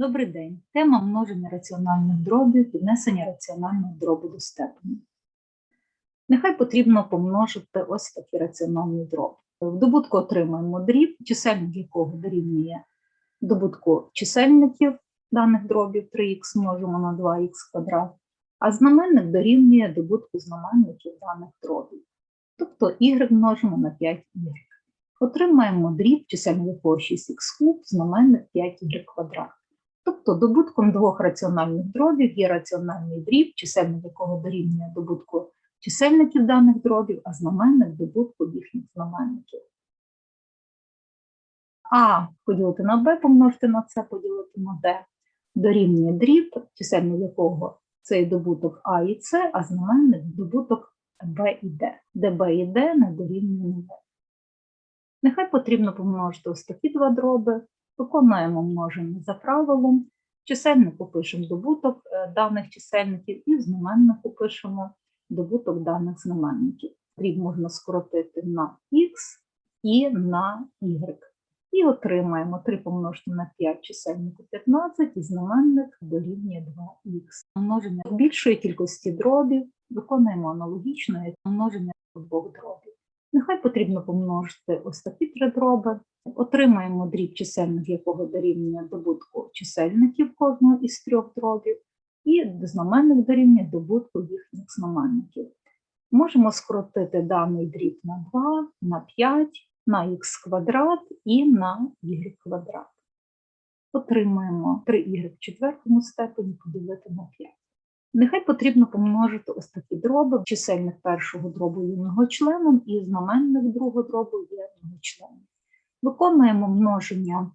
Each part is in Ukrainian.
Добрий день. Тема множення раціональних дробів, піднесення раціонального дробу до степені. Нехай потрібно помножити ось такі раціональні дроби. В добутку отримаємо дріб, чисельник якого дорівнює добутку чисельників даних дробів 3х множимо на 2х квадрат, а знаменник дорівнює добутку знаменників даних дробів. Тобто y множимо на 5y. Отримаємо дріб, чисельник якого 6х куб, знаменник 5y квадрат. Тобто добутком двох раціональних дробів є раціональний дріб, чисельник якого дорівнює добутку чисельників даних дробів, а знаменник добутку їхніх знаменників. А поділити на b, помножити на c, поділити на d, дорівнює дріб, чисельник якого це і добуток А і С, а знаменник добуток b і d, де b і d не дорівнює 0. Нехай потрібно помножити ось такі два дроби, виконуємо множення за правилом, чисельнику пишемо добуток е, даних чисельників і в знаменнику пишемо добуток даних знаменників. Дріб можна скоротити на х і на y. І отримаємо 3 помножити на 5 чисельнику 15 і знаменник дорівнює 2х. Множення більшої кількості дробів виконуємо аналогічно як множення двох дробів. Нехай потрібно помножити ось такі три дроби. Отримаємо дріб чисельник, якого дорівнює добутку чисельників кожного із трьох дробів, і знаменник дорівнює добутку їхніх знаменників. Можемо скоротити даний дріб на 2, на 5, на х квадрат і на y квадрат. Отримаємо 3y в четвертому степені поділити на 5. Нехай потрібно помножити ось такі дроби. Чисельник першого дробу є многочленом і знаменник другого дробу є многочленом. Виконуємо множення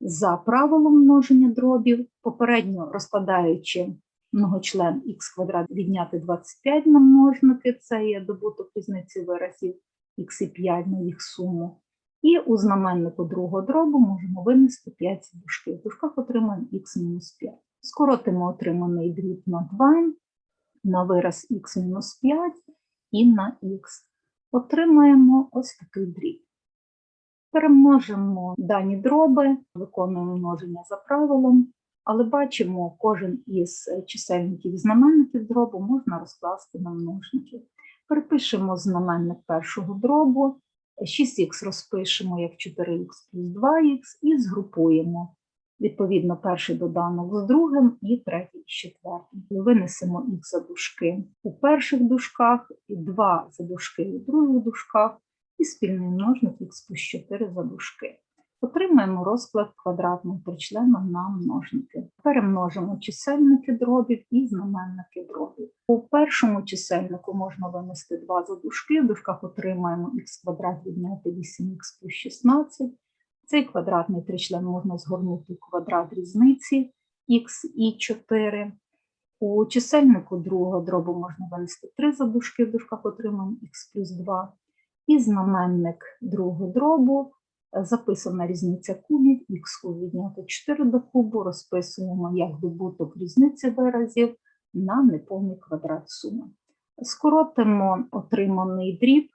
за правилом множення дробів, попередньо розкладаючи многочлен х квадрат відняти 25 на множники, це є добуток різниці виразів х і 5 на їх суму. І у знаменнику другого дробу можемо винести 5 з дужки. В дужках отримаємо х-5. Скоротимо отриманий дріб на 2, на вираз х-5 і на х. Отримаємо ось такий дріб. Перемножимо дані дроби, виконуємо множення за правилом, але бачимо, кожен із чисельників знаменників дробу можна розкласти на множники. Перепишемо знаменник першого дробу, 6х розпишемо як 4х плюс 2х і згрупуємо. Відповідно, перший доданок з другим і третій з четвертим. Винесемо х за дужки у перших дужках, і 2 за дужки у других дужках, і спільний множник х плюс 4 за дужки. Отримаємо розклад квадратного тричлена на множники. Перемножимо чисельники дробів і знаменники дробів. У першому чисельнику можна винести 2 за дужки, в дужках отримаємо х квадрат відняти 8х плюс 16. Цей квадратний тричлен можна згорнути у квадрат різниці х і 4. У чисельнику другого дробу можна винести 3 за дужки, в дужках отримаємо х плюс 2. І знаменник другого дробу записана різниця кубів, х куб відняти 4 до кубу, розписуємо як добуток різниці виразів на неповний квадрат суми. Скоротимо отриманий дріб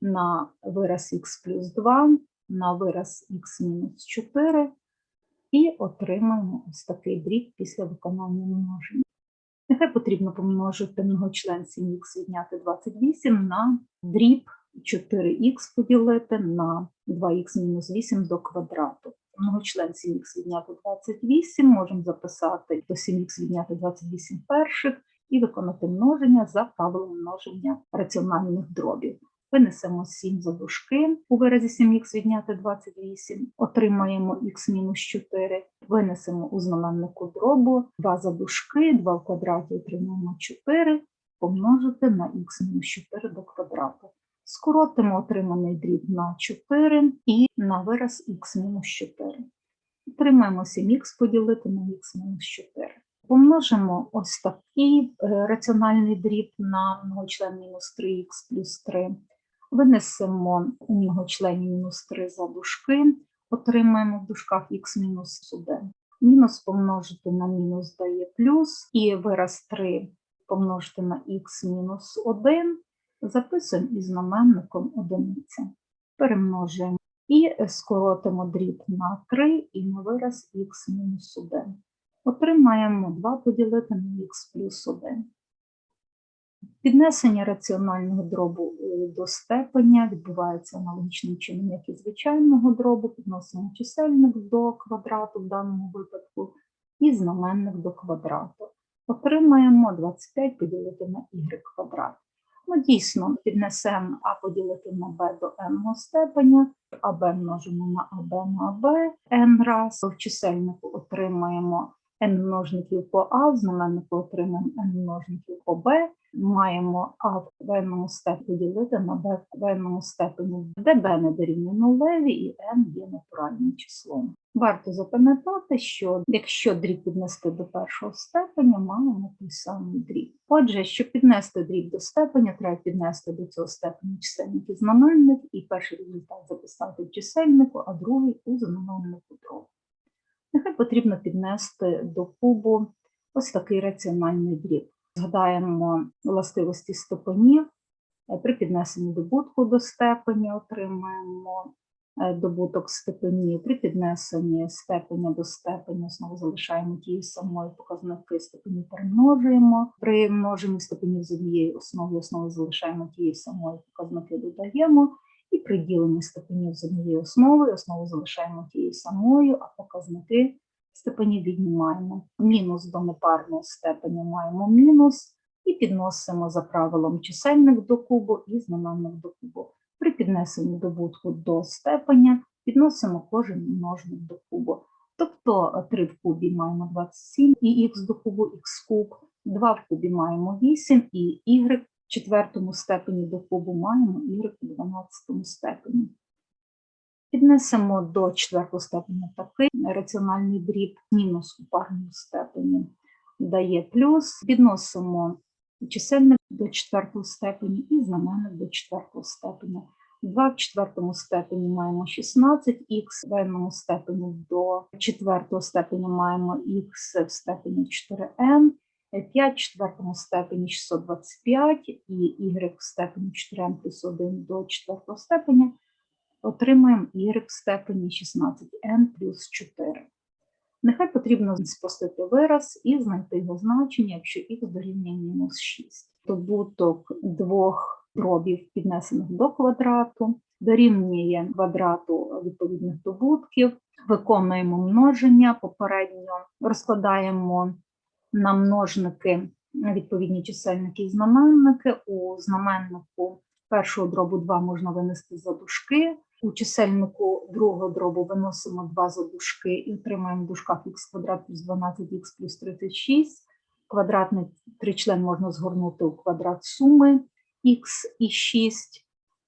на вираз х плюс 2, на вираз х мінус 4 і отримаємо ось такий дріб після виконання множення. Нехай потрібно помножити многочлен 7х відняти 28 на дріб 4х поділити на 2х мінус 8 до квадрату. Многочлен 7х відняти 28, можемо записати до 7х відняти 28 перших і виконати множення за правилом множення раціональних дробів. Винесемо 7 за дужки у виразі 7х відняти 28, отримаємо х мінус 4, винесемо у знаменнику дробу 2 за дужки, 2 в квадраті отримаємо 4, помножити на х мінус 4 до квадрату. Скоротимо отриманий дріб на 4 і на вираз х-4. Отримаємо 7х поділити на х-4. Помножимо ось такий е, раціональний дріб на многочлен мінус 3х плюс 3. Винесемо у многочлені мінус 3 за дужки, отримаємо в дужках х мінус 1. Мінус помножити на мінус дає плюс, і вираз 3 помножити на х мінус 1 записуємо із знаменником одиниця. Перемножуємо і скоротимо дріб на 3 і на вираз х мінус 1. Отримаємо 2 поділити на х плюс 1. Піднесення раціонального дробу е, до степеня відбувається аналогічним чином, як і звичайного дробу. Підносимо чисельник до квадрату в даному випадку і знаменник до квадрату. Отримаємо 25 поділити на y квадрат. Ну, дійсно, піднесемо а поділити на b до n степеня, аб множимо на аб на аб n раз. В чисельнику отримаємо n множників по а, в знаменнику отримаємо n множників по b. Маємо а в n степені ділити на b в n степені, де b не дорівнює нулеві і n є натуральним числом. Варто запам'ятати, що якщо дріб піднести до першого степеня, маємо той самий дріб. Отже, щоб піднести дріб до степеня, треба піднести до цього степеня чисельник і знаменник, і перший результат записати в чисельнику, а другий у знаменнику дробу. Нехай потрібно піднести до кубу ось такий раціональний дріб. Згадаємо властивості степенів. Е, При піднесенні добутку до степені отримаємо е, добуток степенів. При піднесенні степеня до степені знову залишаємо ті самої показники степені перемножуємо. При множенні степенів з однієї основи основи залишаємо ті самої показники додаємо. І при діленні степенів з однієї основи основу залишаємо тією самою, а показники степені віднімаємо. Мінус до непарного степеня маємо мінус і підносимо за правилом чисельник до кубу і знаменник до кубу. При піднесенні добутку до степеня підносимо кожен множник до кубу. Тобто 3 в кубі маємо 27 і х до кубу х куб, 2 в кубі маємо 8 і y в четвертому степені до кубу маємо y у 12 степені. Піднесемо до четвертого степеня такий раціональний дріб мінус у парному степені дає плюс. Підносимо чисельник до четвертого степені і знаменник до четвертого степеня. 2 в четвертому степені маємо 16, х в n степені до четвертого степеня маємо х в степені 4n, 5 в четвертому степені 625 і y в степені 4n плюс 1 до четвертого степеня отримаємо y в степені 16n плюс 4. Нехай потрібно спростити вираз і знайти його значення, якщо х дорівнює мінус 6. Добуток двох дробів, піднесених до квадрату, дорівнює квадрату відповідних добутків, виконуємо множення, попередньо розкладаємо на множники відповідні чисельники і знаменники. У знаменнику першого дробу 2 можна винести за дужки, у чисельнику другого дробу виносимо 2 за дужки і отримаємо в дужках х квадрат плюс 12х плюс 36. Квадратний тричлен можна згорнути у квадрат суми х і 6.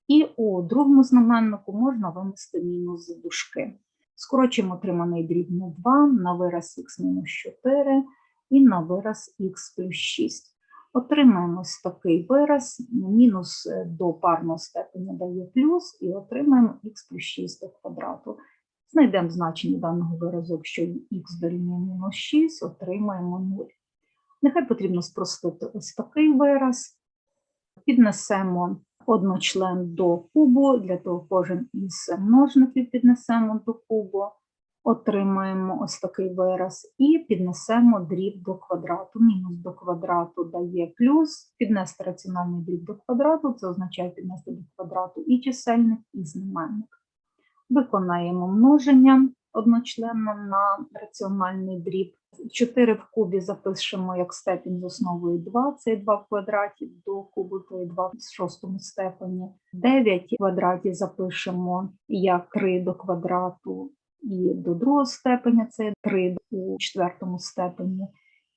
І у другому знаменнику можна винести мінус за дужки. Скорочуємо отриманий дріб на 2 на вираз х мінус 4 і на вираз х плюс 6. Отримаємо ось такий вираз, мінус е, до парного степеня дає плюс, і отримаємо х плюс 6 до квадрату. Знайдемо значення даного виразу, якщо х дорівнює мінус 6, отримаємо 0. Нехай потрібно спростити ось такий вираз. Піднесемо одночлен до кубу, для того кожен із множників піднесемо до кубу отримаємо ось такий вираз і піднесемо дріб до квадрату. Мінус до квадрату дає плюс, піднести раціональний дріб до квадрату, це означає піднести до квадрату і чисельник, і знаменник. Виконаємо множення одночленно на раціональний дріб. 4 в кубі запишемо як степінь з основою 2, це 2 в квадраті до кубу, то 2 в шостому степені. 9 в квадраті запишемо як 3 до квадрату і до другого степеня це 3 у четвертому степені.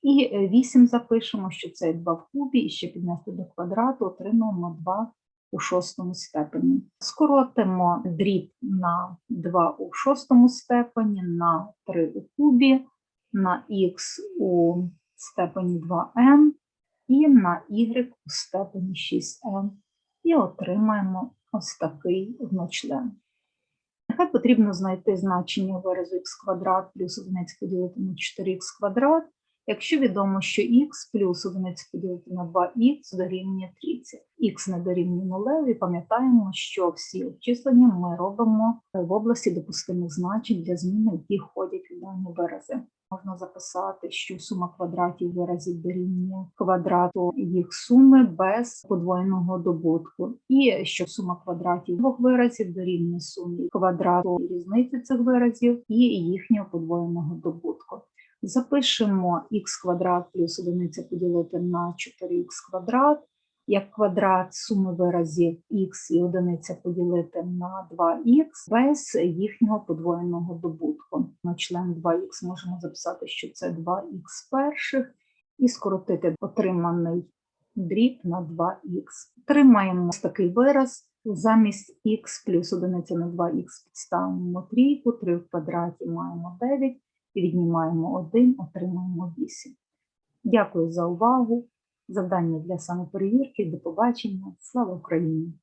І 8 запишемо, що це 2 в кубі, і ще піднести до квадрату, отримаємо 2 у шостому степені. Скоротимо дріб на 2 у шостому степені, на 3 у кубі, на х у степені 2n і на y у степені 6n. І отримаємо ось такий одночлен. Нехай потрібно знайти значення виразу х квадрат плюс 1 поділити на 4х квадрат, якщо відомо, що х плюс 1 поділити на 2х дорівнює 30. х не дорівнює нулеві, пам'ятаємо, що всі обчислення ми робимо в області допустимих значень для зміни, які входять у дані вирази. Можна записати, що сума квадратів виразів дорівнює квадрату їх суми без подвоєного добутку, і що сума квадратів двох виразів дорівнює сумі квадрату різниці цих виразів і їхнього подвоєного добутку. Запишемо х квадрат плюс одиниця поділити на 4х квадрат, як квадрат суми виразів х і одиниця поділити на 2х без їхнього подвоєного добутку. На член 2х можемо записати, що це 2х перших, і скоротити отриманий дріб на 2х. Отримаємо ось такий вираз. Замість х плюс одиниця на 2х підставимо трійку, 3 в квадраті маємо 9, і віднімаємо 1, отримаємо 8. Дякую за увагу. Завдання для самоперевірки. До побачення. Слава Україні!